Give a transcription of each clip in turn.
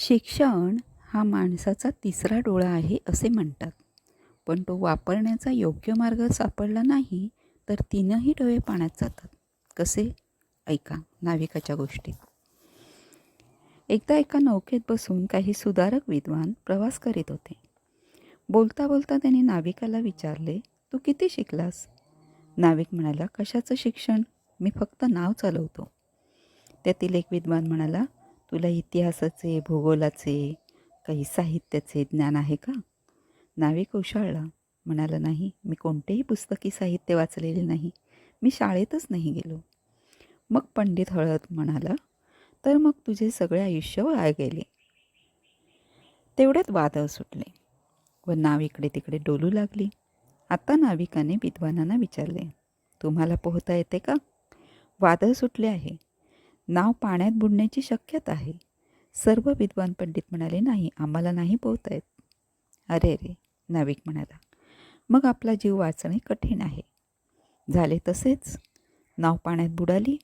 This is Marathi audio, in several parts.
शिक्षण हा माणसाचा तिसरा डोळा आहे असे म्हणतात. पण तो वापरण्याचा योग्य मार्ग सापडला नाही तर तीनही डोळे पाण्यात जातात. कसे? ऐका नाविकाच्या गोष्टीत. एकदा एका नौकेत बसून काही सुधारक विद्वान प्रवास करीत होते. बोलता बोलता त्यांनी नाविकाला विचारले तू किती शिकलास? नाविक म्हणाला कशाचं शिक्षण? मी फक्त नाव चालवतो. त्यातील एक विद्वान म्हणाला तुला इतिहासाचे भूगोलाचे काही साहित्याचे ज्ञान आहे का? नावे कौशाळला. म्हणाला नाही मी कोणतेही पुस्तकी साहित्य वाचलेले नाही. मी शाळेतच नाही गेलो. मग पंडित हळद म्हणाला तर मग तुझे सगळे आयुष्य वाया गेले. तेवढ्यात वादळ सुटले व नाव इकडे तिकडे डोलू लागली. आता नाविकाने विद्वानांना विचारले तुम्हाला पोहता येते का? वादळ सुटले आहे. नाव पाण्यात बुडण्याची शक्यता आहे. सर्व विद्वान पंडित म्हणाले नाही आम्हाला नाही पोहता येत अरे नाविक म्हणाला मग आपला जीव वाचणे कठीण आहे. झाले तसेच. नाव पाण्यात बुडाली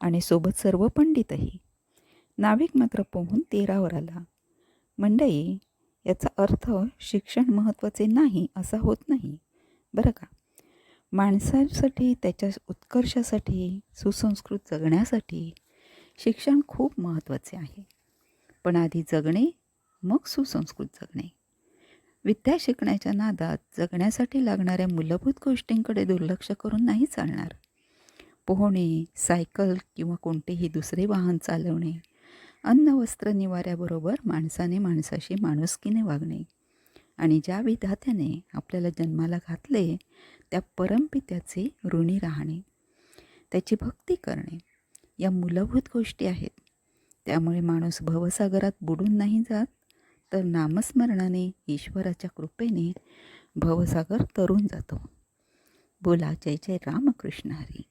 आणि सोबत सर्व पंडितही. नाविक मात्र पोहून तेरावर आला. मंडई याचा अर्थ शिक्षण महत्त्वाचे नाही असा होत नाही. बरं का? माणसासाठी त्याच्या उत्कर्षासाठी सुसंस्कृत जगण्यासाठी शिक्षण खूप महत्त्वाचे आहे. पण आधी जगणे मग सुसंस्कृत जगणे. विद्या शिकण्याच्या नादात जगण्यासाठी लागणाऱ्या मूलभूत गोष्टींकडे दुर्लक्ष करून नाही चालणार. पोहणे सायकल किंवा कोणतेही दुसरे वाहन चालवणे अन्न वस्त्र निवाऱ्याबरोबर माणसाने माणसाशी माणुसकीने वागणे आणि ज्या विधात्याने आपल्याला जन्माला घातले त्या परमपित्याचे ऋणी राहणे. त्याची भक्ती करणे. या मूलभूत गोष्टी आहेत. त्यामुळे माणूस भवसागरात बुडून नाही जात तर नामस्मरणाने ईश्वराच्या कृपेने भवसागर तरून जातो. बोला जय जय रामकृष्ण हरी.